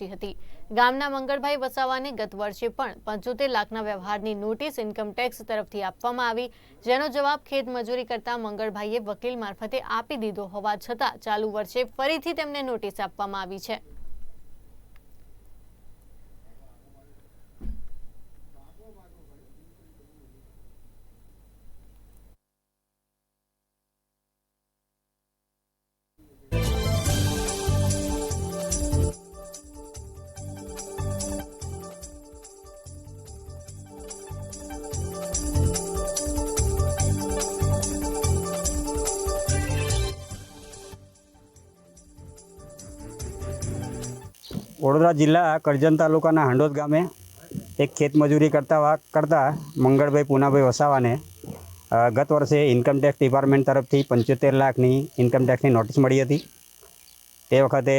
હતી. ગામના મંગળભાઈ વસાવાને ગત વર્ષે પણ પંચોતેર લાખના વ્યવહારની નોટિસ ઇન્કમટેક્સ તરફથી આપવામાં આવી, જેનો જવાબ ખેત મજૂરી કરતા મંગળભાઈએ વકીલ મારફતે આપી દીધો હોવા છતાં ચાલુ વર્ષે ફરીથી તેમને નોટિસ આપવામાં આવી છે. વડોદરા જિલ્લા કરજણ તાલુકાના હાંડોદ ગામે એક ખેતમજૂરી કરતા કરતા મંગળભાઈ પૂનાભાઈ વસાવાને ગત વર્ષે ઇન્કમટેક્સ ડિપાર્ટમેન્ટ તરફથી પંચોતેર લાખની ઇન્કમટેક્સની નોટિસ મળી હતી. તે વખતે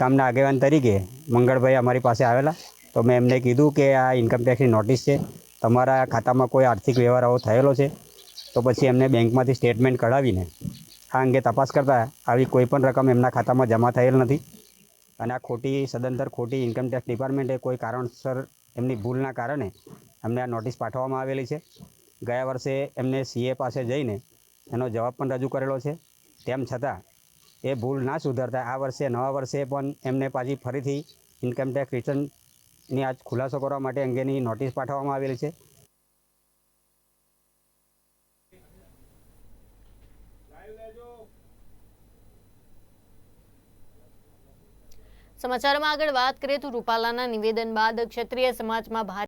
ગામના આગેવાન તરીકે મંગળભાઈ અમારી પાસે આવેલા. તો મેં એમને કીધું કે આ ઇન્કમટેક્સની નોટિસ છે. તમારા ખાતામાં કોઈ આર્થિક વ્યવહાર આવો થયેલો છે. તો પછી એમને બેંકમાંથી સ્ટેટમેન્ટ કઢાવીને આ અંગે તપાસ કરતાં આવી કોઈપણ રકમ એમના ખાતામાં જમા થયેલ નથી. અને આ ખોટી, સદંતર ખોટી ઇન્કમટેક્સ ડિપાર્ટમેન્ટે કોઈ કારણસર એમની ભૂલના કારણે એમને આ નોટિસ પાઠવવામાં આવેલી છે. ગયા વર્ષે એમને સીએ પાસે જઈને એનો જવાબ પણ રજૂ કરેલો છે. તેમ છતાં એ ભૂલ ના સુધરતા આ વર્ષે, નવા વર્ષે પણ એમને પાછી ફરીથી ઇન્કમટેક્સ રિટર્નની આજ ખુલાસો કરવા માટે અંગેની નોટિસ પાઠવવામાં આવેલી છે. સમાચારમાં આગળ વાત કરીએ તો રૂપાલાના નિવેદન બાદ ક્ષત્રિય સમાજમાં ભારે